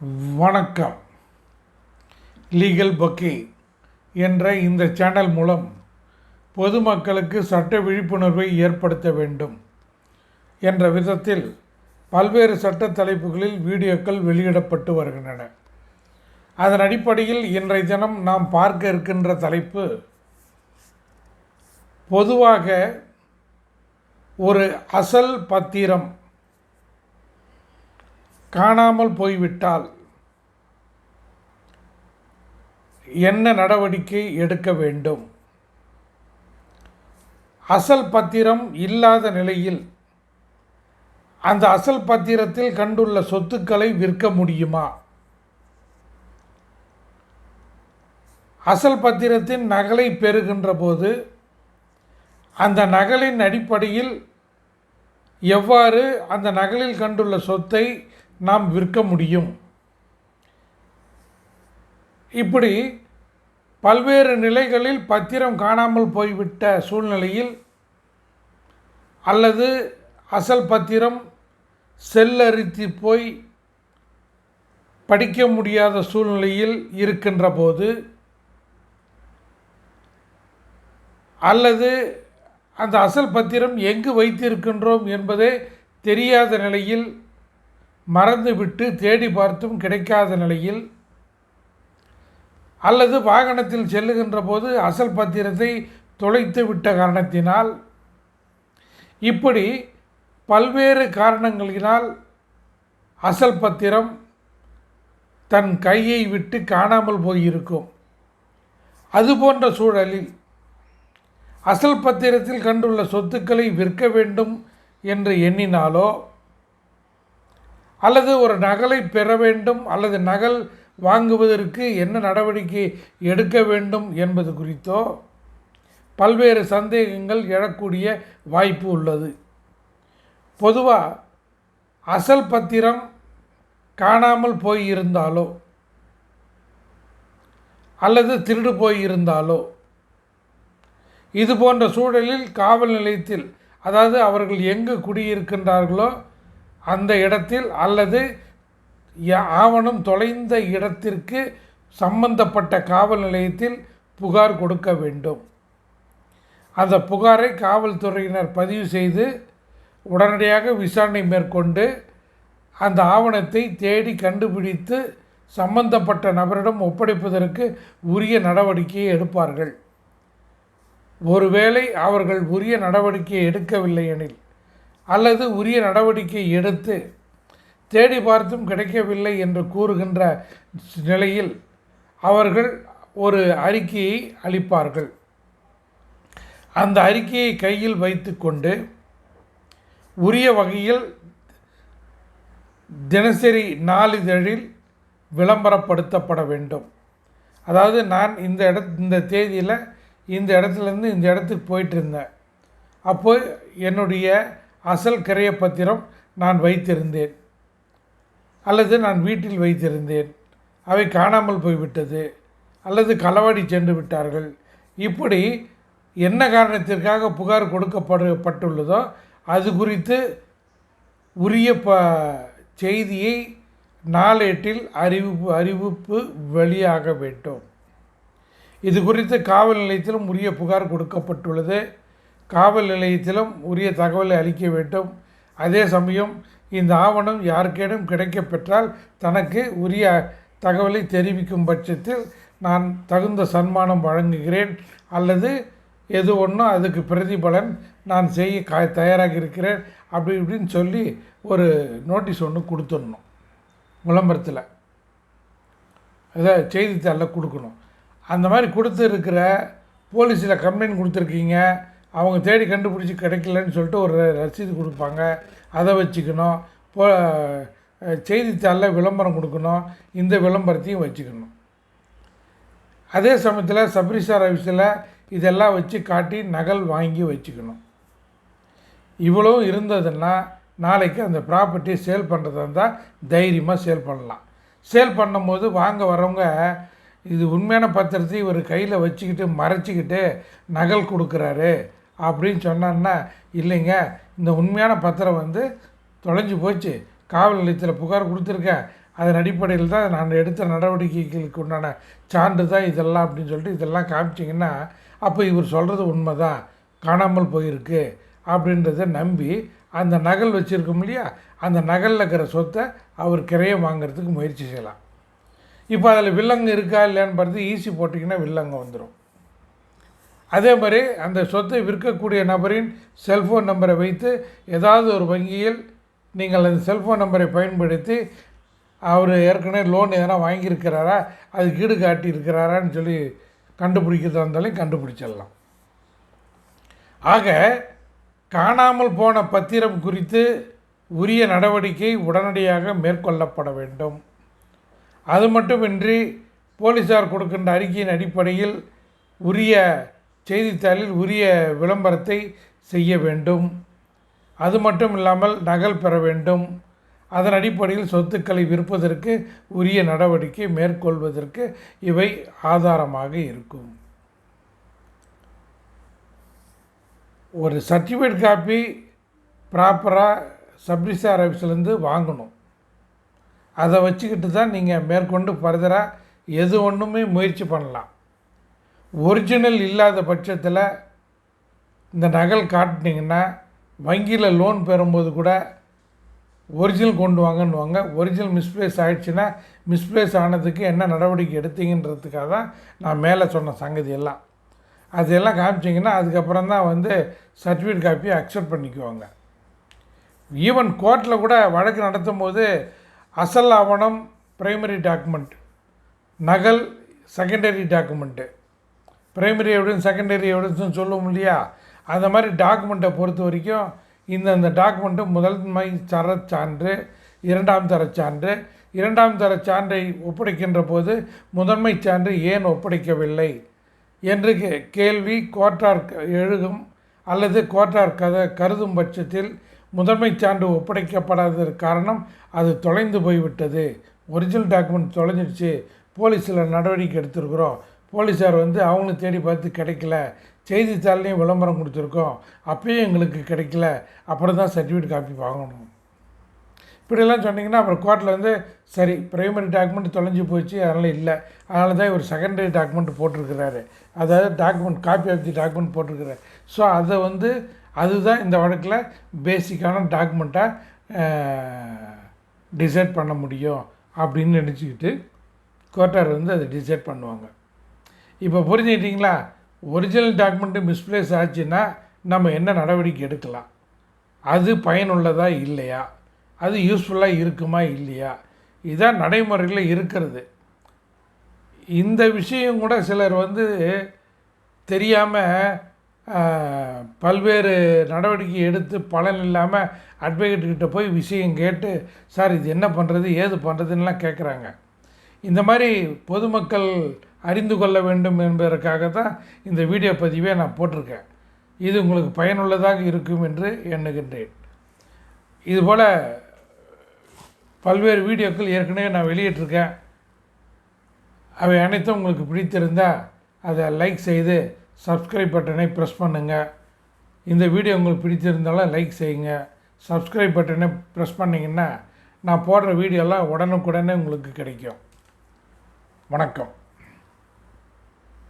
வணக்கம். லீகல் பக்கி என்ற இந்த சேனல் மூலம் பொதுமக்களுக்கு சட்ட விழிப்புணர்வை ஏற்படுத்த வேண்டும் என்ற விதத்தில் பல்வேறு சட்ட தலைப்புகளில் வீடியோக்கள் வெளியிடப்பட்டு வருகின்றன. அதன் அடிப்படையில் இன்றைய தினம் நாம் பார்க்க இருக்கின்ற தலைப்பு பொதுவாக ஒரு அசல் பத்திரம் காணாமல் போய்விட்டால் என்ன நடவடிக்கை எடுக்க வேண்டும்? அசல் பத்திரம் இல்லாத நிலையில் அந்த அசல் பத்திரத்தில் கண்டுள்ள சொத்துக்களை விற்க முடியுமா? அசல் பத்திரத்தின் நகலை பெறுகின்ற போது அந்த நகலின் அடிப்படையில் எவ்வாறு அந்த நகலில் கண்டுள்ள சொத்தை நாம் விற்க முடியும். இப்படி பல்வேறு நிலைகளில் பத்திரம் காணாமல் போய்விட்ட சூழ்நிலையில் அல்லது அசல் பத்திரம் செல்லரித்து போய் படிக்க முடியாத சூழ்நிலையில் இருக்கின்ற போது அல்லது அந்த அசல் பத்திரம் எங்கு வைத்திருக்கின்றோம் என்பதே தெரியாத நிலையில் மறந்துவிட்டு தேடி பார்த்தும் கிடைக்காத நிலையில் அல்லது வாகனத்தில் செல்லுகின்ற போது அசல் பத்திரத்தை தொலைத்து விட்ட காரணத்தினால் இப்படி பல்வேறு காரணங்களினால் அசல் பத்திரம் தன் கையை விட்டு காணாமல் போயிருக்கும். அதுபோன்ற சூழலில் அசல் பத்திரத்தில் கண்டுள்ள சொத்துக்களை விற்க வேண்டும் என்று எண்ணினாலோ அல்லது ஒரு நகலை பெற வேண்டும் அல்லது நகல் வாங்குவதற்கு என்ன நடவடிக்கை எடுக்க வேண்டும் என்பது குறித்தோ பல்வேறு சந்தேகங்கள் எழக்கூடிய வாய்ப்பு உள்ளது. பொதுவாக அசல் பத்திரம் காணாமல் போயிருந்தாலோ அல்லது திருடு போயிருந்தாலோ இது போன்ற சூழலில் காவல் நிலையத்தில் அதாவது அவர்கள் எங்கு குடியிருக்கின்றார்களோ அந்த இடத்தில் அல்லது ஆவணம் தொலைந்த இடத்திற்கு சம்பந்தப்பட்ட காவல் நிலையத்தில் புகார் கொடுக்க வேண்டும். அந்த புகாரை காவல்துறையினர் பதிவு செய்து உடனடியாக விசாரணை மேற்கொண்டு அந்த ஆவணத்தை தேடி கண்டுபிடித்து சம்பந்தப்பட்ட நபரிடம் ஒப்படைப்பதற்கு உரிய நடவடிக்கையை எடுப்பார்கள். ஒருவேளை அவர்கள் உரிய நடவடிக்கையை எடுக்கவில்லை எனில் அல்லது உரிய நடவடிக்கை எடுத்து தேடி பார்த்தும் கிடைக்கவில்லை என்று கூறுகின்ற நிலையில் அவர்கள் ஒரு அறிக்கையை அளிப்பார்கள். அந்த அறிக்கையை கையில் வைத்துக்கொண்டு உரிய வகையில் தினசரி நாளிதழில் விளம்பரப்படுத்தப்பட வேண்டும். அதாவது நான் இந்த இட இந்த தேதியில் இந்த இடத்துலேருந்து இந்த இடத்துக்கு போயிட்டு இருந்தேன். அப்போ என்னுடைய அசல் கிரையப்பத்திரம் நான் வைத்திருந்தேன். அல்லது நான் வீட்டில் வைத்திருந்தேன். அவை காணாமல் போய்விட்டது. அல்லது களவாடி சென்று விட்டார்கள். இப்படி என்ன காரணத்திற்காக புகார் கொடுக்கப்படு பட்டுள்ளதோ அது குறித்து உரிய ப செய்தியை நாளேட்டில் அறிவிப்பு அறிவிப்பு வெளியாக வேண்டும். இது குறித்து காவல் நிலையத்திலும் உரிய புகார் கொடுக்கப்பட்டுள்ளது. காவல் நிலையத்திலும் உரிய தகவலை அளிக்க வேண்டும். அதே சமயம் இந்த ஆவணம் யாருக்கேனும் கிடைக்கப் பெற்றால் தனக்கு உரிய தகவலை தெரிவிக்கும் பட்சத்தில் நான் தகுந்த சன்மானம் வழங்குகிறேன். அல்லது எது ஒன்றும் அதுக்கு பிரதிபலன் நான் செய்ய கா தயாராக இருக்கிறேன். அப்படி இப்படின்னு சொல்லி ஒரு நோட்டீஸ் ஒன்று கொடுத்துடணும். விளம்பரத்தில். இதை செய்தித்தாளில் கொடுக்கணும். அந்த மாதிரி கொடுத்துருக்கிற போலீஸில் கம்ப்ளைண்ட் கொடுத்துருக்கீங்க. அவங்க தேடி கண்டுபிடிச்சி கிடைக்கலன்னு சொல்லிட்டு ஒரு ரசீது கொடுப்பாங்க. அதை வச்சுக்கணும். போ செய்தித்தாளில் விளம்பரம் கொடுக்கணும். இந்த விளம்பரத்தையும் வச்சுக்கணும். அதே சமயத்தில் சப்ரிசார் ஆஃபீஸில் இதெல்லாம் வச்சு காட்டி நகல் வாங்கி வச்சுக்கணும். இவ்வளோ இருந்ததுன்னா நாளைக்கு அந்த ப்ராப்பர்ட்டியை சேல் பண்ணுறதா இருந்தால் தைரியமாக சேல் பண்ணலாம். சேல் பண்ணும்போது வாங்க வரவங்க இது உண்மையான பத்திரத்தை இவர் கையில் வச்சுக்கிட்டு மறைச்சிக்கிட்டு நகல் கொடுக்குறாரு. அப்படின்னு சொன்னான்னா இல்லைங்க இந்த உண்மையான பத்திரம் வந்து தொலைஞ்சு போச்சு. காவல் நிலையத்தில் புகார் கொடுத்துருக்கேன். அதன் அடிப்படையில் தான் நான் எடுத்த நடவடிக்கைகளுக்கு உண்டான சான்று தான் இதெல்லாம் அப்படின்னு சொல்லிட்டு இதெல்லாம் காமிச்சிங்கன்னா அப்போ இவர் சொல்கிறது உண்மை தான் காணாமல் போயிருக்கு அப்படின்றத நம்பி அந்த நகல் வச்சுருக்கோம் இல்லையா? அந்த நகலில் இருக்கிற சொத்தை அவர் கிரையம் வாங்குறதுக்கு முயற்சி செய்யலாம். இப்போ அதில் வில்லங்கு இருக்கா இல்லையான்னு பார்த்து ஈஸி போட்டிங்கன்னா வில்லங்க வந்துடும் அதே மாதிரி அந்த சொத்தை விற்கக்கூடிய நபரின் செல்ஃபோன் நம்பரை வைத்து ஏதாவது ஒரு வங்கியில் நீங்கள் அந்த செல்ஃபோன் நம்பரை பயன்படுத்தி அவர் ஏற்கனவே லோன் எதனா வாங்கியிருக்கிறாரா அது கீடு காட்டி இருக்கிறாரான்னு சொல்லி கண்டுபிடிக்கிறதா இருந்தாலும் கண்டுபிடிச்சிடலாம். ஆக காணாமல் போன பத்திரம் குறித்து உரிய நடவடிக்கை உடனடியாக மேற்கொள்ளப்பட வேண்டும். அது மட்டுமின்றி போலீஸார் கொடுக்கின்ற அறிக்கையின் அடிப்படையில் உரிய செய்தித்தாளில் உரிய விளம்பரத்தை செய்ய வேண்டும். அது மட்டும் இல்லாமல் நகல் பெற வேண்டும். அதன் அடிப்படையில் சொத்துக்களை விற்பதற்கு உரிய நடவடிக்கை மேற்கொள்வதற்கு இவை ஆதாரமாக இருக்கும். ஒரு சர்டிஃபிகேட் காப்பி ப்ராப்பராக சப்ரிசார் ஆஃபீஸ்லேருந்து வாங்கணும். அதை வச்சுக்கிட்டு தான் நீங்கள் மேற்கொண்டு ஃபர்தராக எது ஒன்றுமே முயற்சி பண்ணலாம். ஒரிஜினல் இல்லாத பட்சத்தில் இந்த நகல் காட்டினீங்கன்னா வங்கியில் லோன் பெறும்போது கூட ஒரிஜினல் கொண்டு வாங்கன்னுவாங்க. ஒரிஜினல் மிஸ்பிளேஸ் ஆகிடுச்சுன்னா மிஸ்பிளேஸ் ஆனதுக்கு என்ன நடவடிக்கை எடுத்தீங்கன்றதுக்காக தான் நான் மேலே சொன்ன சங்கதி எல்லாம். அதெல்லாம் காமிச்சிங்கன்னா அதுக்கப்புறம் தான் வந்து சர்டிஃபிகேட் காப்பியை அக்செப்ட் பண்ணிக்குவாங்க. ஈவன் கோர்ட்டில் கூட வழக்கு நடத்தும் போது அசல் ஆவணம் ப்ரைமரி டாக்குமெண்ட் நகல் secondary document primary evidence secondary எவிடன்ஸ்னு சொல்லுவோம் இல்லையா? அந்த மாதிரி டாக்குமெண்ட்டை பொறுத்த வரைக்கும் இந்தந்த டாக்குமெண்ட்டு முதன்மை தர சான்று இரண்டாம் தரச் சான்று இரண்டாம் தரச் சான்றை ஒப்படைக்கின்ற போது முதன்மை சான்று ஏன் ஒப்படைக்கவில்லை என்று கே- கேள்வி கோர்ட்டார் எழுதும் அல்லது கோர்ட்டார் கத கருதும் பட்சத்தில் முதன்மை சான்று ஒப்படைக்கப்படாததற்கு காரணம் அது தொலைந்து போய்விட்டது. ஒரிஜினல் டாக்குமெண்ட் தொலைஞ்சிடுச்சு போலீஸில் நடவடிக்கை எடுத்திருக்கிறோம். போலீஸார் வந்து அவங்களும் தேடி பார்த்து கிடைக்கல. செய்தித்தாள்லேயும் விளம்பரம் கொடுத்துருக்கோம். அப்பயும் எங்களுக்கு கிடைக்கல. அப்புறம் தான் சர்டிஃபிகேட் காப்பி வாங்கணும். இப்படியெல்லாம் சொன்னீங்கன்னா அப்புறம் கோர்ட்டில் வந்து சரி ப்ரைமரி டாக்குமெண்ட் தொலைஞ்சு போச்சு அதனால் இல்லை. அதனால தான் இவர் செகண்டரி டாக்குமெண்ட் போட்டிருக்கிறாரு. அதாவது document copy of the document போட்டிருக்கிறார். ஸோ அதை வந்து அதுதான் இந்த வழக்கில் பேசிக்கான டாக்குமெண்ட்டாக டிசைட் பண்ண முடியும் அப்படின்னு நினச்சிக்கிட்டு கோர்ட்டார் வந்து அதை டிசைட் பண்ணுவாங்க. இப்போ புரிஞ்சுக்கிட்டிங்களா? ஒரிஜினல் டாக்குமெண்ட்டு மிஸ்பிளேஸ் ஆச்சுன்னா நம்ம என்ன நடவடிக்கை எடுக்கலாம்? அது பயனுள்ளதா இல்லையா? அது யூஸ்ஃபுல்லாக இருக்குமா இல்லையா? இதான் நடைமுறையில் இருக்கிறது. இந்த விஷயம் கூட சிலர் வந்து தெரியாமல் பல்வேறு நடவடிக்கை எடுத்து பலன் இல்லாமல் அட்வொகேட்டுக்கிட்ட போய் விஷயம் கேட்டு சார் இது என்ன பண்ணுறது ஏது பண்ணுறதுன்னெலாம் கேட்குறாங்க இந்த மாதிரி பொதுமக்கள் அறிந்து கொள்ள வேண்டும் என்பதற்காக தான் இந்த வீடியோ பதிவை நான் போட்டிருக்கேன். இது உங்களுக்கு பயனுள்ளதாக இருக்கும் என்று எண்ணுகின்றேன். இதுபோல் பல்வேறு வீடியோக்கள் ஏற்கனவே நான் வெளியிட்டிருக்கேன். அவை அனைத்தும் உங்களுக்கு பிடித்திருந்தால் அதை லைக் செய்து சப்ஸ்கிரைப் பட்டனை ப்ரெஸ் பண்ணுங்கள் இந்த வீடியோ உங்களுக்கு பிடித்திருந்தாலும் லைக் செய்யுங்க. சப்ஸ்கிரைப் பட்டனை ப்ரெஸ் பண்ணிங்கன்னா நான் போடுற வீடியோலாம் உடனுக்குடனே உங்களுக்கு கிடைக்கும். வணக்கம்.